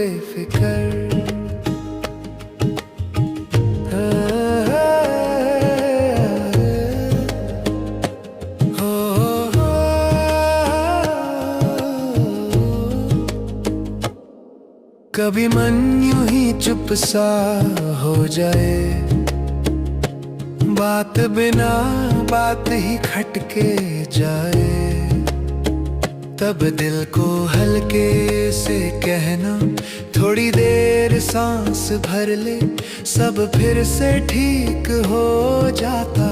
बेफिकर। कभी मन यूँ ही चुप सा हो जाए। बात बिना बात ही खटके जाए। तब दिल को हल्के से कहना, थोड़ी देर सांस भर ले, सब फिर से ठीक हो जाता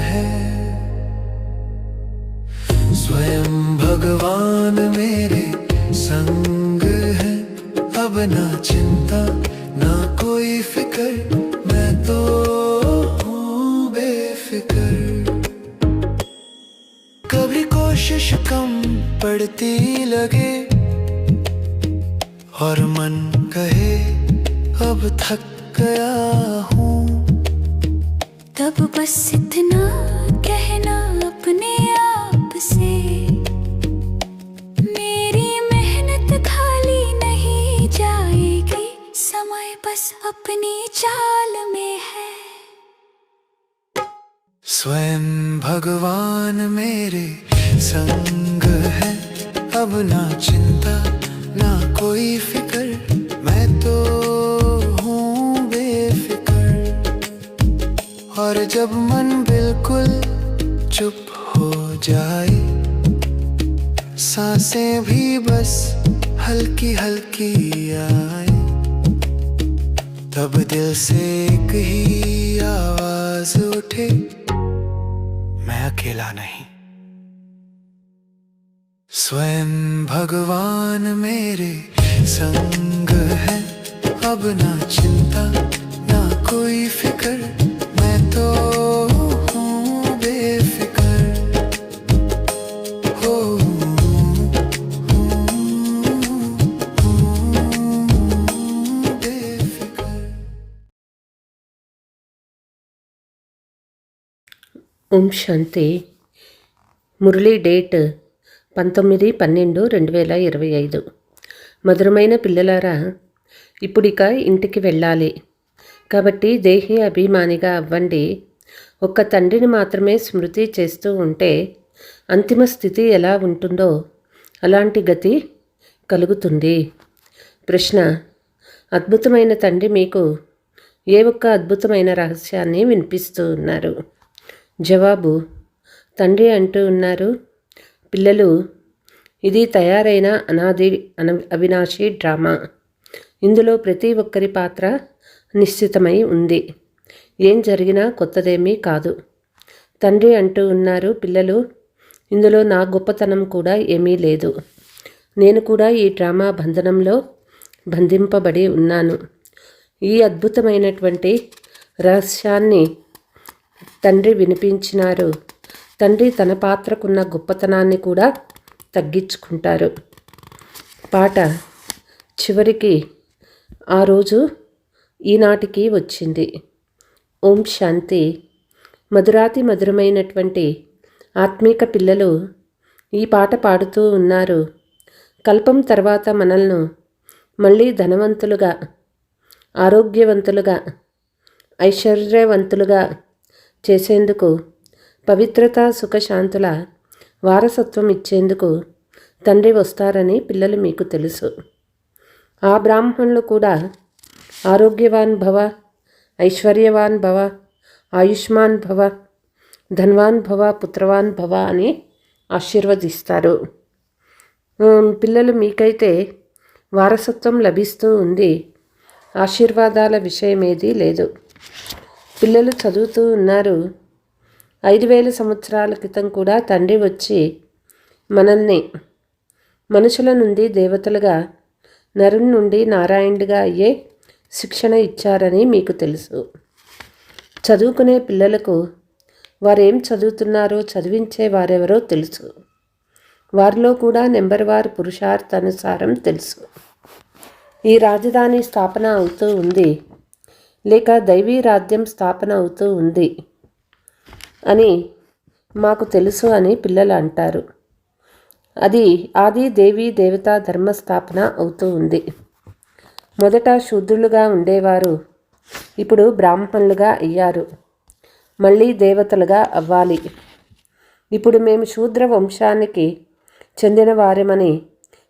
है। स्वयं भगवान मेरे संग है, अब ना चिंता, ना कोई फ़िक्र जब मन बिल्कुल चुप हो जाए, साँसें भी बस हल्की हल्की आए। तब दिल से एक ही आवाज़ उठे, मैं अकेला नहीं। स्वयं भगवान मेरे संग है, अब ना चिंता, ना कोई फ़िक्र तो हूँ बेफिक्र हो बेफिक्र ఓం శాంతి మురళీ డేట్ పంతొమ్మిది పన్నెండు రెండు వేల ఇరవై ఐదు మధురమైన పిల్లలారా ఇప్పుడిక ఇంటికి వెళ్ళాలి కాబట్టి దేహి అభిమానిగా అవ్వండి. ఒక్క తండ్రిని మాత్రమే స్మృతి చేస్తూ ఉంటే అంతిమ స్థితి ఎలా ఉంటుందో అలాంటి గతి కలుగుతుంది. ప్రశ్న అద్భుతమైన తండ్రి మీకు ఏ ఒక్క అద్భుతమైన రహస్యాన్ని వినిపిస్తూ ఉన్నారు? జవాబు తండ్రి అంటూ ఉన్నారు పిల్లలు ఇది తయారైన అనాది అన అవినాశి డ్రామా. ఇందులో ప్రతి ఒక్కరి పాత్ర నిశ్చితమై ఉంది. ఏం జరిగినా కొత్తదేమీ కాదు. తండ్రి అంటూ ఉన్నారు పిల్లలు ఇందులో నా గొప్పతనం కూడా ఏమీ లేదు. నేను కూడా ఈ డ్రామా బంధనంలో బంధింపబడి ఉన్నాను. ఈ అద్భుతమైనటువంటి రహస్యాన్ని తండ్రి వినిపించినారు. తండ్రి తన పాత్రకున్న గొప్పతనాన్ని కూడా తగ్గించుకుంటారు. పాట చివరికి ఆ రోజు ఈనాటికి వచ్చింది. ఓం శాంతి. మధురాతి మధురమైనటువంటి ఆత్మీక పిల్లలు ఈ పాట పాడుతూ ఉన్నారు. కల్పం తర్వాత మనల్ని మళ్ళీ ధనవంతులుగా ఆరోగ్యవంతులుగా ఐశ్వర్యవంతులుగా చేసేందుకు పవిత్రత సుఖశాంతుల వారసత్వం ఇచ్చేందుకు తండ్రి వస్తారని పిల్లలు మీకు తెలుసు. ఆ బ్రాహ్మణులు కూడా ఆరోగ్యవాన్ భవ ఐశ్వర్యవాన్ భవ ఆయుష్మాన్ భవ ధన్వాన్ భవ పుత్రవాన్ భవ అని ఆశీర్వదిస్తారు. పిల్లలు మీకైతే వారసత్వం లభిస్తూ ఉంది. ఆశీర్వాదాల విషయమేదీ లేదు. పిల్లలు చదువుతూ ఉన్నారు. ఐదు వేల సంవత్సరాల క్రితం కూడా తండ్రి వచ్చి మనల్ని మనుషుల నుండి దేవతలుగా నరుణ్ నుండి నారాయణుడిగా అయ్యే శిక్షణ ఇచ్చారని మీకు తెలుసు. చదువుకునే పిల్లలకు వారేం చదువుతున్నారో చదివించే వారెవరో తెలుసు. వారిలో కూడా నెంబర్ వార్ పురుషార్థానుసారం తెలుసు. ఈ రాజధాని స్థాపన అవుతూ ఉంది. లేక దైవీ రాజ్యం స్థాపన అవుతూ ఉంది అని మాకు తెలుసు అని పిల్లలు అంటారు. అది ఆది దేవీ దేవతా ధర్మ స్థాపన అవుతూ ఉంది. మొదట శూద్రులుగా ఉండేవారు. ఇప్పుడు బ్రాహ్మణులుగా అయ్యారు. మళ్ళీ దేవతలుగా అవ్వాలి. ఇప్పుడు మేము శూద్ర వంశానికి చెందిన వారమని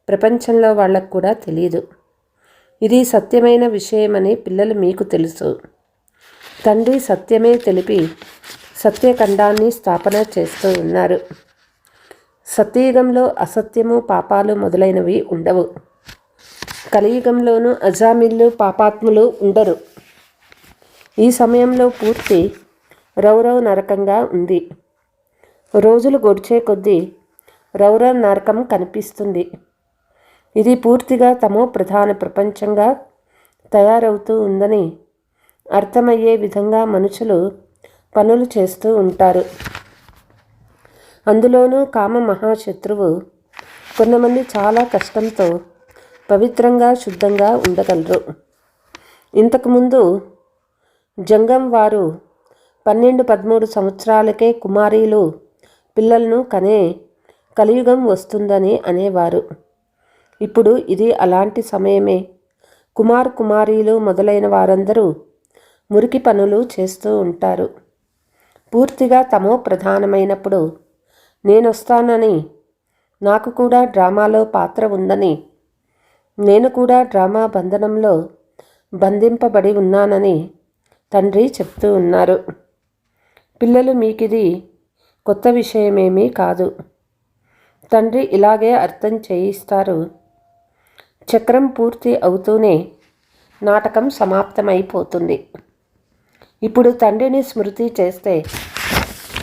ప్రపంచంలో వాళ్ళకు కూడా తెలియదు ఇది సత్యమైన విషయమని పిల్లలు మీకు తెలుసు. తండ్రి సత్యమే తెలిపి సత్యఖండాన్ని స్థాపన చేస్తూ ఉన్నారు. సత్యయుగంలో అసత్యము పాపాలు మొదలైనవి ఉండవు. కలియుగంలోనూ అజామిళ్ళు పాపాత్ములు ఉండరు. ఈ సమయంలో పూర్తి రౌరవ్ నరకంగా ఉంది. రోజులు గడిచే కొద్దీ రౌరవ్ నరకం కనిపిస్తుంది. ఇది పూర్తిగా తమో ప్రధాన ప్రపంచంగా తయారవుతూ ఉందని అర్థమయ్యే విధంగా మనుషులు పనులు చేస్తూ ఉంటారు. అందులోనూ కామ మహాశత్రువు కొంతమంది చాలా కష్టంతో పవిత్రంగా శుద్ధంగా ఉండగలరు. ఇంతకుముందు జంగం వారు పన్నెండు పదమూడు సంవత్సరాలకే కుమారీలు పిల్లలను కనే కలియుగం వస్తుందని అనేవారు. ఇప్పుడు ఇది అలాంటి సమయమే. కుమార్ కుమారీలు మొదలైన వారందరూ మురికి పనులు చేస్తూ ఉంటారు. పూర్తిగా తమో ప్రధానమైనప్పుడు నేనొస్తానని నాకు కూడా డ్రామాలో పాత్ర ఉందని నేను కూడా డ్రామా బంధనంలో బంధింపబడి ఉన్నానని తండ్రి చెప్తూ ఉన్నారు. పిల్లలు మీకిది కొత్త విషయమేమీ కాదు. తండ్రి ఇలాగే అర్థం చేయిస్తారు. చక్రం పూర్తి అవుతూనే నాటకం సమాప్తమైపోతుంది. ఇప్పుడు తండ్రిని స్మృతి చేస్తే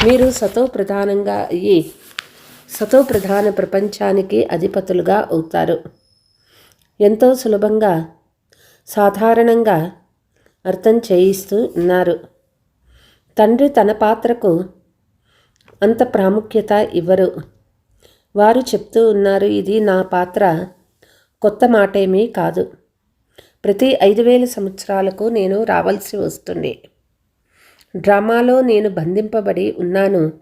మీరు సతో ప్రధానంగా అయ్యి సతో ప్రధాన ప్రపంచానికి అధిపతులుగా అవుతారు. ఎంతో సులభంగా సాధారణంగా అర్థం చేయిస్తూ ఉన్నారు. తండ్రి తన పాత్రకు అంత ప్రాముఖ్యత ఇవ్వరు. వారు చెప్తూ ఉన్నారు ఇది నా పాత్ర కొత్త మాటేమీ కాదు. ప్రతి ఐదు వేల సంవత్సరాలకు నేను రావాల్సి వస్తుంది. డ్రామాలో నేను బంధింపబడి ఉన్నాను.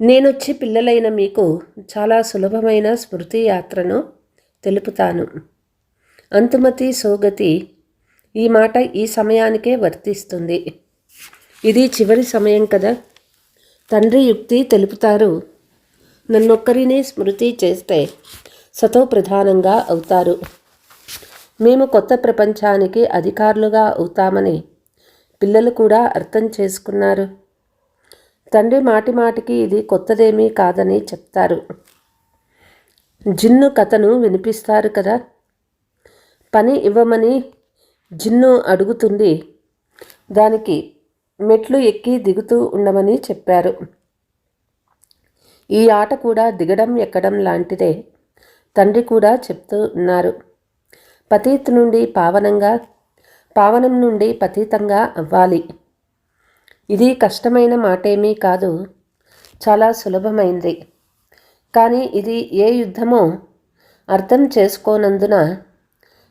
నేనొచ్చి పిల్లలైన మీకు చాలా సులభమైన స్మృతి యాత్రను తెలుపుతాను. అంతుమతి సోగతి ఈ మాట ఈ సమయానికే వర్తిస్తుంది. ఇది చివరి సమయం కదా. తండ్రి యుక్తి తెలుపుతారు. నన్నొక్కరినే స్మృతి చేస్తే సతో ప్రధానంగా అవుతారు. మేము కొత్త ప్రపంచానికి అధికారులుగా అవుతామని పిల్లలు కూడా అర్థం చేసుకున్నారు. తండ్రి మాటి మాటికి ఇది కొత్తదేమీ కాదని చెప్తారు. జిన్ను కథను వినిపిస్తారు కదా? పని ఇవ్వమని జిన్ను అడుగుతుంది. దానికి మెట్లు ఎక్కి దిగుతూ ఉండమని చెప్పారు. ఈ ఆట కూడా దిగడం ఎక్కడం లాంటిదే తండ్రి కూడా చెప్తూ ఉన్నారు. పతీత్ నుండి పావనంగా పావనం నుండి పతీతంగా అవ్వాలి. ఇది కష్టమైన మాటేమీ కాదు చాలా సులభమైంది. కానీ ఇది ఏ యుద్ధమో అర్థం చేసుకోనందున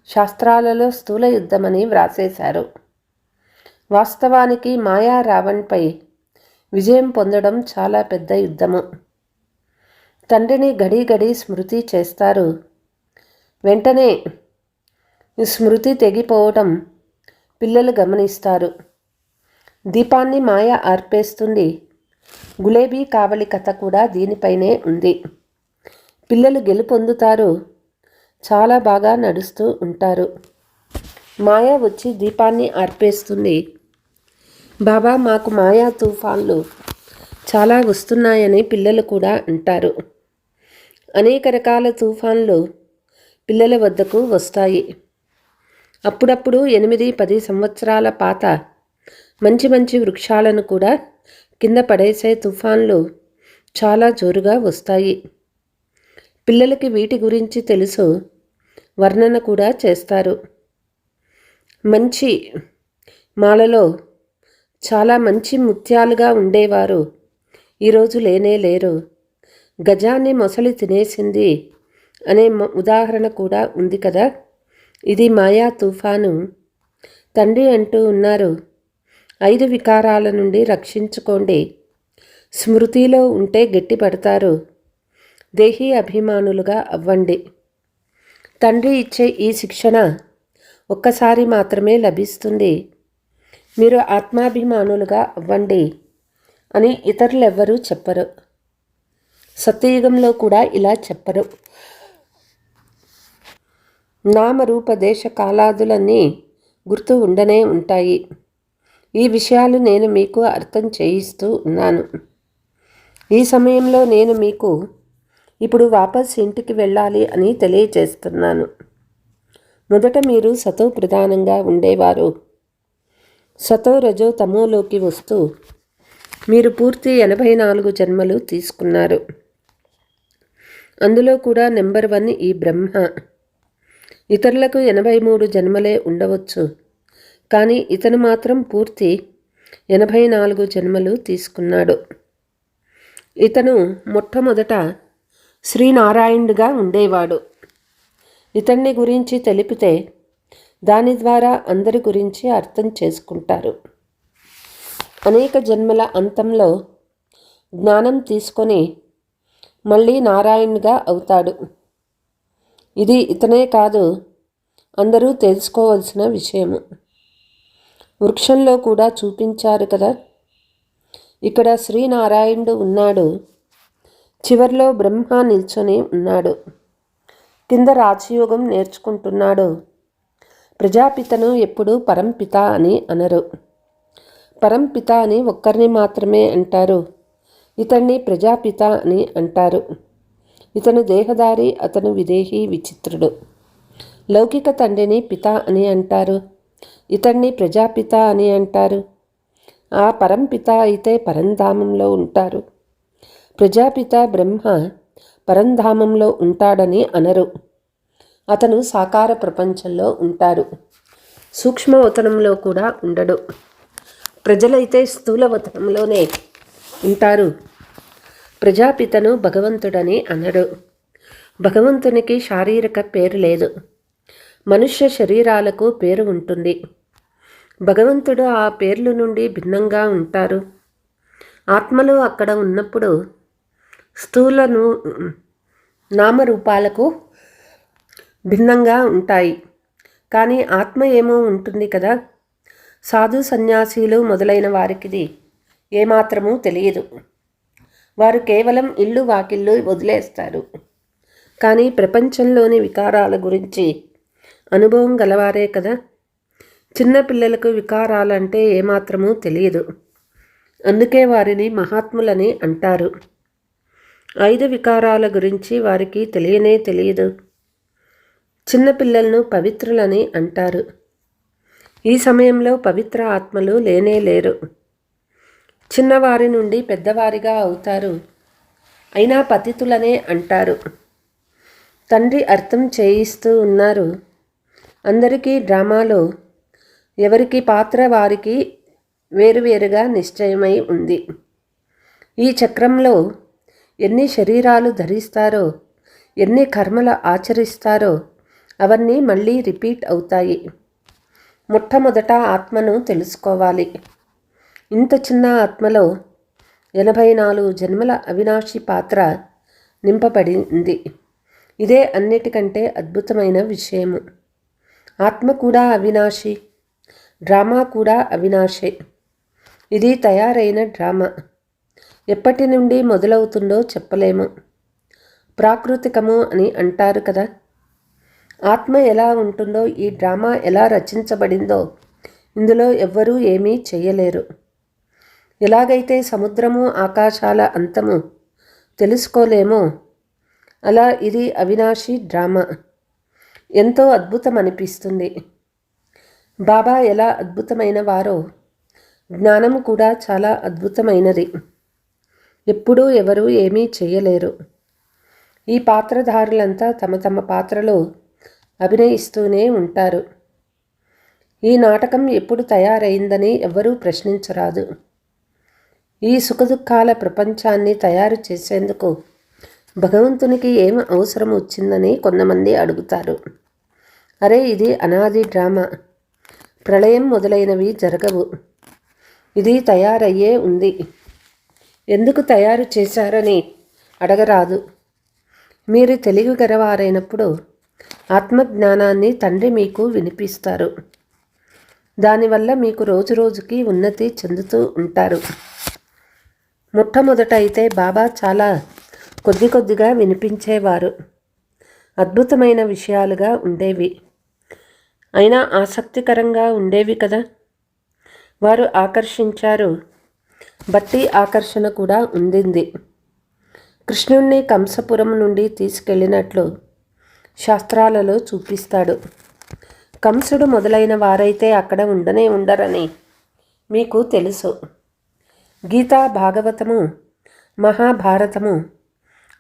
శాస్త్రాలలో స్థూల యుద్ధమని వ్రాసేశారు. వాస్తవానికి మాయా రావణ్పై విజయం పొందడం చాలా పెద్ద యుద్ధము. తండ్రిని గడి గడి స్మృతి చేస్తారు. వెంటనే స్మృతి తెగిపోవటం పిల్లలు గమనిస్తారు. దీపాన్ని మాయ ఆర్పేస్తుంది. గులేబీ కావలి కథ కూడా దీనిపైనే ఉంది. పిల్లలు గెలుపొందుతారు. చాలా బాగా నడుస్తూ ఉంటారు. మాయ వచ్చి దీపాన్ని ఆర్పేస్తుంది. బాబా మాకు మాయా తుఫాన్లు చాలా వస్తున్నాయని పిల్లలు కూడా అంటారు. అనేక రకాల తుఫాన్లు పిల్లల వద్దకు వస్తాయి. అప్పుడప్పుడు ఎనిమిది పది సంవత్సరాల పాత మంచి మంచి వృక్షాలను కూడా కింద పడేసే తుఫాన్లు చాలా జోరుగా వస్తాయి. పిల్లలకి వీటి గురించి తెలుసు వర్ణన కూడా చేస్తారు. మంచి మాలలో చాలా మంచి ముత్యాలుగా ఉండేవారు. ఈరోజు లేనే లేరు. గజాన్ని మొసలి తినేసింది అనే ఉదాహరణ కూడా ఉంది కదా? ఇది మాయా తుఫాను. తండ్రి అంటూ ఉన్నారు ఐదు వికారాల నుండి రక్షించుకోండి. స్మృతిలో ఉంటే గట్టిపడతారు. దేహీ అభిమానులుగా అవ్వండి. తండ్రి ఇచ్చే ఈ శిక్షణ ఒక్కసారి మాత్రమే లభిస్తుంది. మీరు ఆత్మాభిమానులుగా అవ్వండి అని ఇతరులెవ్వరూ చెప్పరు. సత్యయుగంలో కూడా ఇలా చెప్పరు. నామరూపదేశ కాలాదులన్నీ గుర్తు ఉండనే ఉంటాయి. ఈ విషయాలు నేను మీకు అర్థం చేయిస్తూ ఉన్నాను. ఈ సమయంలో నేను మీకు ఇప్పుడు వాపస్ ఇంటికి వెళ్ళాలి అని తెలియచేస్తున్నాను మొదట మీరు సతో ప్రధానంగా ఉండేవారు. సతో రజో తమోలోకి వస్తూ మీరు పూర్తి ఎనభై నాలుగు జన్మలు తీసుకున్నారు. అందులో కూడా నెంబర్ వన్ ఈ బ్రహ్మ. ఇతరులకు ఎనభై మూడు జన్మలే ఉండవచ్చు. కానీ ఇతను మాత్రం పూర్తి ఎనభై నాలుగు జన్మలు తీసుకున్నాడు. ఇతను మొట్టమొదట శ్రీనారాయణుడిగా ఉండేవాడు. ఇతన్ని గురించి తెలిపితే దాని ద్వారా అందరి గురించి అర్థం చేసుకుంటారు. అనేక జన్మల అంతంలో జ్ఞానం తీసుకొని మళ్ళీ నారాయణుడిగా అవుతాడు. ఇది ఇతనే కాదు అందరూ తెలుసుకోవలసిన విషయము. వృక్షంలో కూడా చూపించారు కదా. ఇక్కడ శ్రీనారాయణుడు ఉన్నాడు. చివర్లో బ్రహ్మ నిల్చొని ఉన్నాడు. కింద రాజయోగం నేర్చుకుంటున్నాడు. ప్రజాపితను ఎప్పుడు పరంపిత అని అనరు. పరంపిత అని ఒక్కరిని మాత్రమే అంటారు. ఇతన్ని ప్రజాపిత అని అంటారు. ఇతను దేహదారి అతను విదేహి విచిత్రుడు. లౌకిక తండ్రిని పిత అని అంటారు. ఇతన్ని ప్రజాపిత అని అంటారు. ఆ పరంపిత అయితే పరంధామంలో ఉంటారు. ప్రజాపిత బ్రహ్మ పరంధామంలో ఉంటాడని అనరు. అతను సాకార ప్రపంచంలో ఉంటారు సూక్ష్మవతనంలో కూడా ఉండడు. ప్రజలైతే స్థూలవతనంలోనే ఉంటారు. ప్రజాపితను భగవంతుడని అనడు. భగవంతునికి శారీరక పేరు లేదు. మనుష్య శరీరాలకు పేరు ఉంటుంది. భగవంతుడు ఆ పేర్లు నుండి భిన్నంగా ఉంటారు. ఆత్మలు అక్కడ ఉన్నప్పుడు స్థూలను నామరూపాలకు భిన్నంగా ఉంటాయి. కానీ ఆత్మ ఏమో ఉంటుంది కదా? సాధు సన్యాసీలు మొదలైన వారికిది ఏమాత్రమూ తెలియదు. వారు కేవలం ఇల్లు వాకిళ్ళు వదిలేస్తారు. కానీ ప్రపంచంలోని వికారాల గురించి అనుభవం గలవారే కదా? చిన్న పిల్లలకు వికారాలంటే ఏమాత్రమూ తెలియదు. అందుకే వారిని మహాత్ములని అంటారు. ఐదు వికారాల గురించి వారికి తెలియనే తెలియదు. చిన్నపిల్లలను పవిత్రులని అంటారు. ఈ సమయంలో పవిత్ర ఆత్మలు లేనే లేరు. చిన్నవారి నుండి పెద్దవారిగా అవుతారు. అయినా పతితులనే అంటారు. తండ్రి అర్థం చేయిస్తూ ఉన్నారు. అందరికీ డ్రామాలో ఎవరికి పాత్ర వారికి వేరువేరుగా నిశ్చయమై ఉంది. ఈ చక్రంలో ఎన్ని శరీరాలు ధరిస్తారో ఎన్ని కర్మలు ఆచరిస్తారో అవన్నీ మళ్ళీ రిపీట్ అవుతాయి. మొట్టమొదట ఆత్మను తెలుసుకోవాలి. ఇంత చిన్న ఆత్మలో ఎనభై నాలుగు జన్మల అవినాశి పాత్ర నింపబడింది. ఇదే అన్నిటికంటే అద్భుతమైన విషయము. ఆత్మ కూడా అవినాశి డ్రామా కూడా అవినాశే. ఇది తయారైన డ్రామా. ఎప్పటి నుండి మొదలవుతుందో చెప్పలేము. ప్రాకృతికము అని అంటారు కదా. ఆత్మ ఎలా ఉంటుందో ఈ డ్రామా ఎలా రచించబడిందో ఇందులో ఎవ్వరూ ఏమీ చేయలేరు. ఎలాగైతే సముద్రము ఆకాశాల అంతము తెలుసుకోలేమో అలా ఇది అవినాశి డ్రామా. ఎంతో అద్భుతం అనిపిస్తుంది బాబా ఎలా అద్భుతమైన వారో జ్ఞానము కూడా చాలా అద్భుతమైనది. ఎప్పుడూ ఎవరు ఏమీ చేయలేరు. ఈ పాత్రధారులంతా తమ తమ పాత్రలో అభినయిస్తూనే ఉంటారు. ఈ నాటకం ఎప్పుడు తయారైందని ఎవరూ ప్రశ్నించరాదు. ఈ సుఖదుఖాల ప్రపంచాన్ని తయారు చేసేందుకు భగవంతునికి ఏం అవసరం వచ్చిందని కొంతమంది అడుగుతారు. అరే ఇది అనాది డ్రామా. ప్రళయం మొదలైనవి జరగవు. ఇది తయారయ్యే ఉంది. ఎందుకు తయారు చేశారని అడగరాదు. మీరు తెలివి గలవారైనప్పుడు ఆత్మజ్ఞానాన్ని తండ్రి మీకు వినిపిస్తారు. దానివల్ల మీకు రోజు రోజుకి ఉన్నతి చెందుతూ ఉంటారు. మొట్టమొదట అయితే బాబా చాలా కొద్ది కొద్దిగా వినిపించేవారు. అద్భుతమైన విషయాలుగా ఉండేవి. అయినా ఆసక్తికరంగా ఉండేవి కదా? వారు ఆకర్షించారు. బట్టి ఆకర్షణ కూడా ఉండింది. కృష్ణుణ్ణి కంసపురం నుండి తీసుకెళ్ళినట్లు శాస్త్రాలలో చూపిస్తాడు. కంసుడు మొదలైన వారైతే అక్కడ ఉండనే ఉండరని మీకు తెలుసు. గీతా భాగవతము మహాభారతము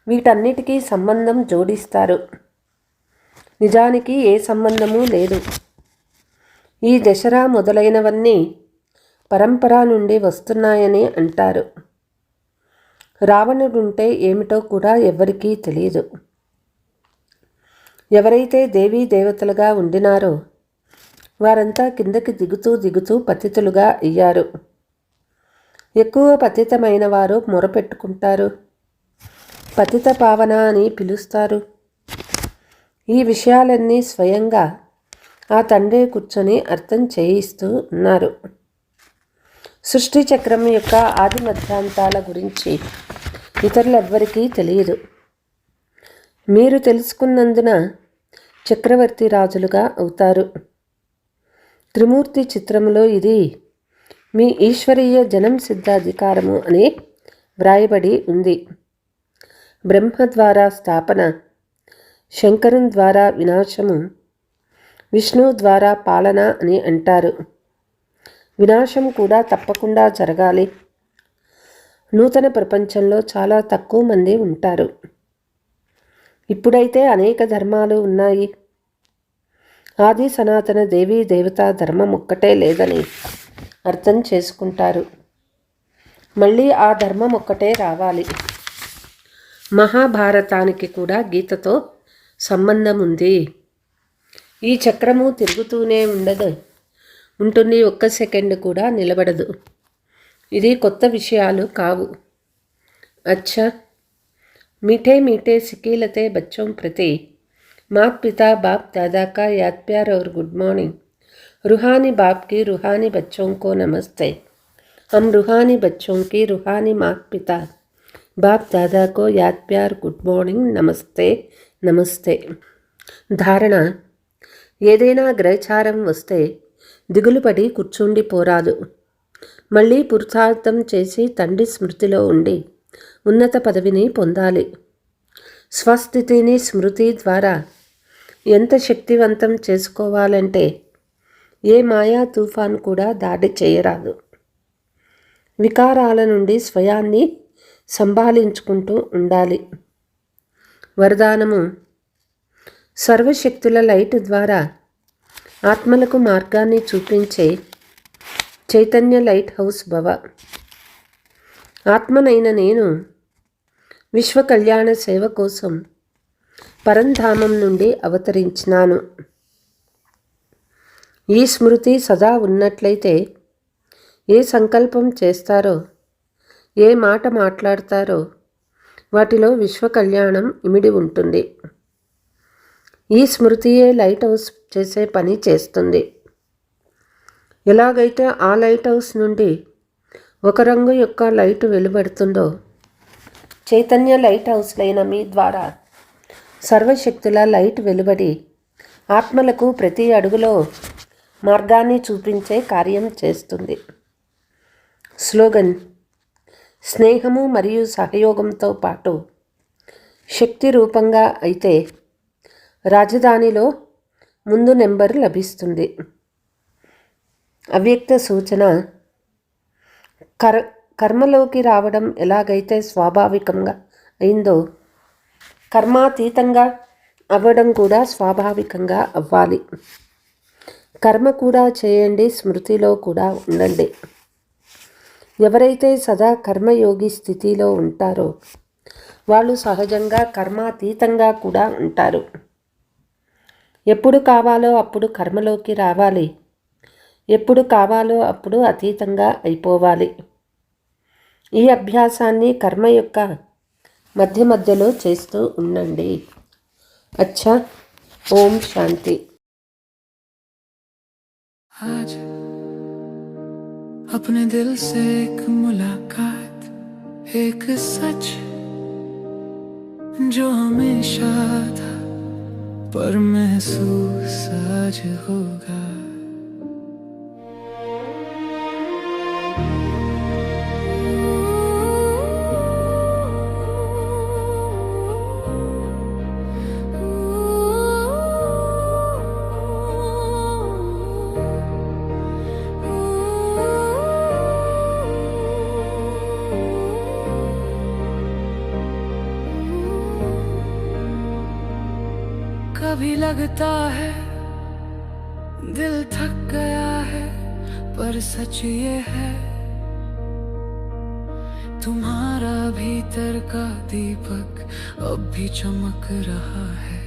వీటన్నిటికీ సంబంధం జోడిస్తారు. నిజానికి ఏ సంబంధము లేదు. ఈ దశరా మొదలైనవన్నీ పరంపర నుండి వస్తున్నాయని అంటారు. రావణుడుంటే ఏమిటో కూడా ఎవరికీ తెలియదు ఎవరైతే దేవీ దేవతలుగా ఉండినారో వారంతా కిందకి దిగుతూ దిగుతూ పతితులుగా అయ్యారు. ఎక్కువ పతితమైన వారు మొరపెట్టుకుంటారు. పతిత పావన అని పిలుస్తారు. ఈ విషయాలన్నీ స్వయంగా ఆ తండ్రి కూర్చొని అర్థం చేయిస్తూ ఉన్నారు. సృష్టి చక్రం యొక్క ఆది మధ్యాంతాల గురించి ఇతరులెవ్వరికీ తెలియదు. మీరు తెలుసుకున్నందున చక్రవర్తి రాజులుగా అవుతారు. త్రిమూర్తి చిత్రంలో ఇది మీ ఈశ్వరీయ జనం సిద్ధాధికారము అని వ్రాయబడి ఉంది. బ్రహ్మ ద్వారా స్థాపన శంకరం ద్వారా వినాశము విష్ణు ద్వారా పాలన అని అంటారు. వినాశం కూడా తప్పకుండా జరగాలి. నూతన ప్రపంచంలో చాలా తక్కువ మంది ఉంటారు. ఇప్పుడైతే అనేక ధర్మాలు ఉన్నాయి. ఆది సనాతన దేవీ దేవతా ధర్మం ఒక్కటే లేదని అర్థం చేసుకుంటారు. మళ్ళీ ఆ ధర్మం ఒక్కటే రావాలి. మహాభారతానికి కూడా గీతతో సంబంధం ఉంది. ఈ చక్రము తిరుగుతూనే ఉండదు. ఉంటుంది ఒక్క సెకండ్ కూడా నిలబడదు ఇది కొత్త విషయాలు కావు అచ్చా मीठे मीठे सिकीलते बच्चों प्रति माँ पिता बाप दादा का याद प्यार और गुड मॉर्निंग रूहानी बाप की रूहानी बच्चों को नमस्ते हम रूहानी बच्चों की रूहानी माँ पिता बाप दादा को याद प्यार గుడ్ మార్నింగ్ నమస్తే నమస్తే ధారణ ఏదైనా గ్రహచారం వస్తే దిగులుపడి కూర్చుండి పోరాదు. మళ్ళీ పురుషార్థం చేసి తండ్రి స్మృతిలో ఉండి ఉన్నత పదవిని పొందాలి. స్వస్థితిని స్మృతి ద్వారా ఎంత శక్తివంతం చేసుకోవాలంటే ఏ మాయా తుఫాన్ కూడా దాడి చేయరాదు. వికారాల నుండి స్వయాన్ని సంభాళించుకుంటూ ఉండాలి. వరదానము సర్వశక్తుల లైట్ ద్వారా ఆత్మలకు మార్గాన్ని చూపించే చైతన్య లైట్ హౌస్ భవ. ఆత్మనైన నేను విశ్వ కళ్యాణ సేవ కోసం పరంధామం నుండి అవతరించినాను. ఈ స్మృతి సదా ఉన్నట్లయితే ఏ సంకల్పం చేస్తారో ఏ మాట మాట్లాడతారో వాటిలో విశ్వ కళ్యాణం ఇమిడి ఉంటుంది. ఈ స్మృతియే లైట్ హౌస్ చేసే పని చేస్తుంది. ఎలాగైతే ఆ లైట్ హౌస్ నుండి ఒక రంగు యొక్క లైట్ వెలువడుతుందో చైతన్య లైట్ హౌస్లైన మీ ద్వారా సర్వశక్తుల లైట్ వెలువడి ఆత్మలకు ప్రతి అడుగులో మార్గాన్ని చూపించే కార్యం చేస్తుంది. స్లోగన్ స్నేహము మరియు సహయోగంతో పాటు శక్తి రూపంగా అయితే రాజధానిలో ముందు నెంబర్ లభిస్తుంది. అవ్యక్త సూచన కర్ కర్మలోకి రావడం ఎలాగైతే స్వాభావికంగా అయిందో కర్మాతీతంగా అవ్వడం కూడా స్వాభావికంగా అవ్వాలి. కర్మ కూడా చేయండి స్మృతిలో కూడా ఉండండి. ఎవరైతే సదా కర్మయోగి స్థితిలో ఉంటారో వాళ్ళు సహజంగా కర్మాతీతంగా కూడా ఉంటారు. ఎప్పుడు కావాలో అప్పుడు కర్మలోకి రావాలి ఎప్పుడు కావాలో అప్పుడు అతీతంగా అయిపోవాలి ఈ అభ్యాసాన్ని కర్మ యొక్క మధ్య మధ్యలో చేస్తూ ఉండండి అచ్చా ఓం శాంతి आज अपने दिल से एक मुलाकात एक सच जो हमेशा था पर महसूस आज होगा। कभी लगता है, दिल थक गया है, पर सच ये है, तुम्हारा भीतर का दीपक अब भी चमक रहा है।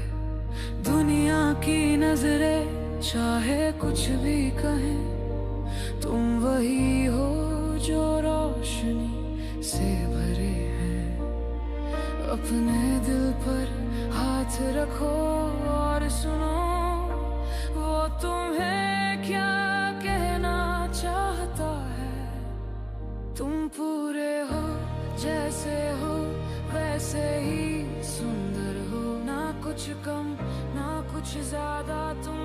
दुनिया की नज़रें, चाहे कुछ भी कहें, तुम वही हो जो रोशनी से भरे हैं। अपने दिल पर हाथ रखो और सुनो, वो तुम्हें क्या कहना चाहता है? तुम पूरे हो, जैसे हो, वैसे ही सुंदर हो। ना कुछ कम, ना कुछ ज़्यादा तुम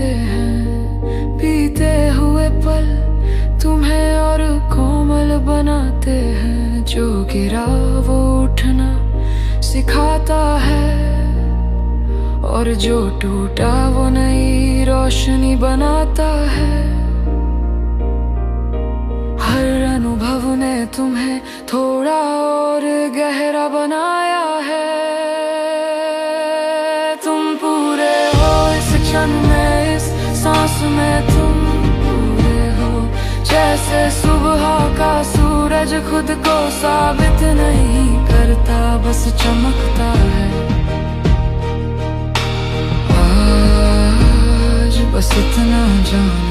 बनाते हैं। पीते हुए पल तुम्हें और कोमल बनाते हैं। जो गिरा वो उठना सिखाता है। और जो टूटा वो नई रोशनी बनाता है। हर अनुभव ने तुम्हें थोड़ा और गहरा बनाया। तुम पूरे हो। जैसे सुबह का सूरज खुद को साबित नहीं करता, बस चमकता है। आज बस इतना जान